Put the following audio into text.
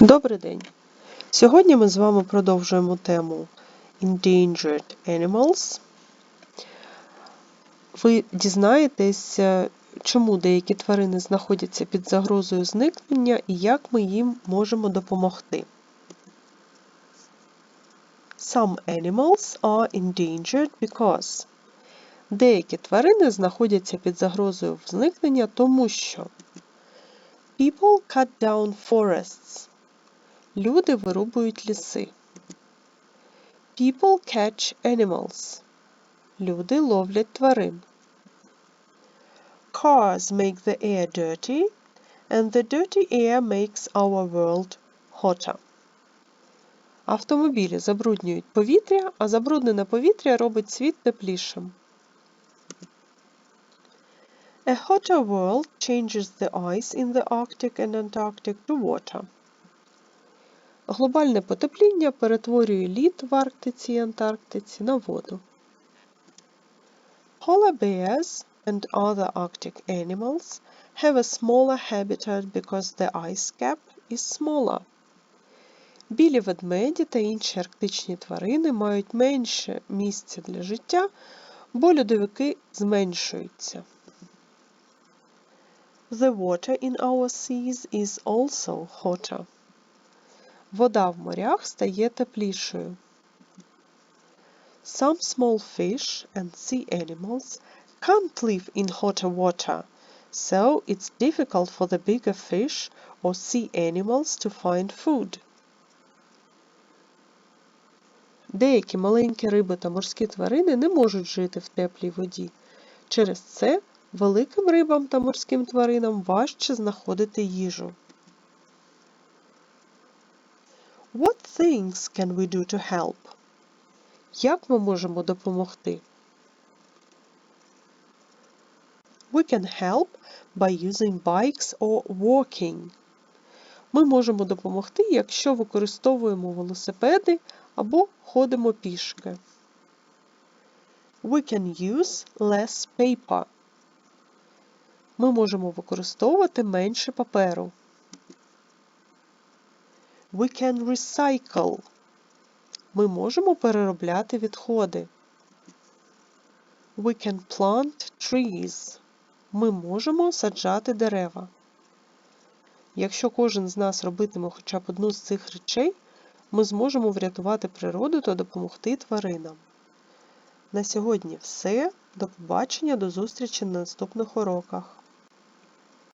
Добрий день! Сьогодні ми з вами продовжуємо тему Endangered Animals. Ви дізнаєтесь, чому деякі тварини знаходяться під загрозою зникнення і як ми їм можемо допомогти. Some animals are endangered because деякі тварини знаходяться під загрозою зникнення, тому що People cut down forests. Люди вирубують ліси. People catch animals. Люди ловлять тварин. Cars make the air dirty, and the dirty air makes our world hotter. Автомобілі забруднюють повітря, а забруднене повітря робить світ теплішим. A hotter world changes the ice in the Arctic and Antarctic to water. Глобальне потепління перетворює лід в Арктиці і Антарктиці на воду. Polar bears and other Arctic animals have a smaller habitat because the ice cap is smaller. Білі ведмеді та інші арктичні тварини мають менше місця для життя, бо льодовики зменшуються. The water in our seas is also hotter. Вода в морях стає теплішою. Some small fish and sea animals can't live in hotter water, so it's difficult for the bigger fish or sea animals to find food. Деякі маленькі риби та морські тварини не можуть жити в теплій воді. Через це великим рибам та морським тваринам важче знаходити їжу. What things can we do to help? Як ми можемо допомогти? We can help by using bikes or walking. Ми можемо допомогти, якщо використовуємо велосипеди або ходимо пішки. We can use less paper. Ми можемо використовувати менше паперу. We can recycle. Ми можемо переробляти відходи. We can plant trees. Ми можемо саджати дерева. Якщо кожен з нас робитиме хоча б одну з цих речей, ми зможемо врятувати природу та допомогти тваринам. На сьогодні все. До побачення, до зустрічі на наступних уроках.